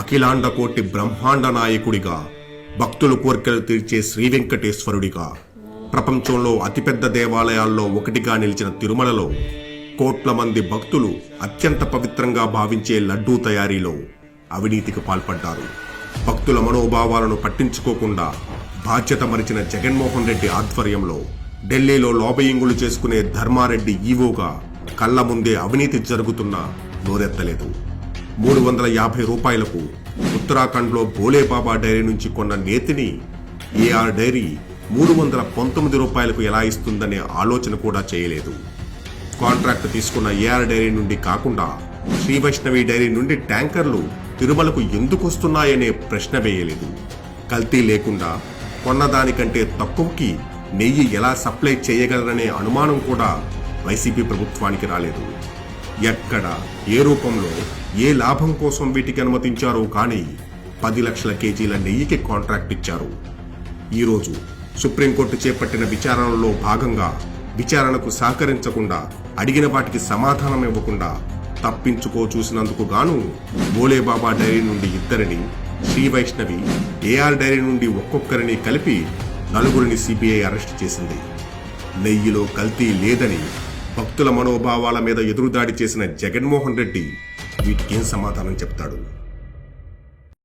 అఖిలాండ కోటి బ్రహ్మాండ నాయకుడిగా భక్తుల కోరికలు తీర్చే శ్రీ వెంకటేశ్వరుడిగా. ప్రపంచంలో అతిపెద్ద దేవాలయాల్లో ఒకటిగా నిలిచిన తిరుమలలో కోట్ల మంది భక్తులు అత్యంత పవిత్రంగా భావించే లడ్డూ తయారీలో అవినీతికి పాల్పడ్డారు. భక్తుల మనోభావాలను పట్టించుకోకుండా బాధ్యత మరిచిన జగన్మోహన్ రెడ్డి ఆధ్వర్యంలో ఢిల్లీలో లోబయింగులు చేసుకునే ధర్మారెడ్డి ఈవోగా కళ్ళ ముందే అవినీతి జరుగుతున్నా నోరెత్తలేదు. మూడు వందల యాభై రూపాయలకు ఉత్తరాఖండ్లో భోలేబాబా డైరీ నుంచి కొన్న నేతిని ఏఆర్ డైరీ మూడు వందల పంతొమ్మిది రూపాయలకు ఎలా ఇస్తుందనే ఆలోచన కూడా చేయలేదు. కాంట్రాక్ట్ తీసుకున్న ఏఆర్ డైరీ నుండి కాకుండా శ్రీ వైష్ణవి డైరీ నుండి ట్యాంకర్లు తిరుమలకు ఎందుకు వస్తున్నాయనే ప్రశ్న వేయలేదు. కల్తీ లేకుండా కొన్నదానికంటే తక్కువకి నెయ్యి ఎలా సప్లై చేయగలరనే అనుమానం కూడా వైసీపీ ప్రభుత్వానికి రాలేదు. ఎక్కడ ఏ రూపంలో ఏ లాభం కోసం వీటికి అనుమతించారో కానీ పది లక్షల కేజీల నెయ్యికి కాంట్రాక్ట్ ఇచ్చారు. ఈరోజు సుప్రీంకోర్టు చేపట్టిన విచారణలో భాగంగా విచారణకు సహకరించకుండా అడిగిన వాటికి సమాధానం ఇవ్వకుండా తప్పించుకో చూసినందుకు గాను బోలేబాబా డైరీ నుండి ఇద్దరిని శ్రీ వైష్ణవి ఏఆర్ డైరీ నుండి ఒక్కొక్కరిని కలిపి నలుగురిని సిబిఐ అరెస్ట్ చేసింది. నెయ్యిలో కల్తీ లేదని భక్తుల మనోభావాల మీద ఎదురుదాడి చేసిన జగన్మోహన్ రెడ్డి వీటికేం సమాధానం చెప్తాడు?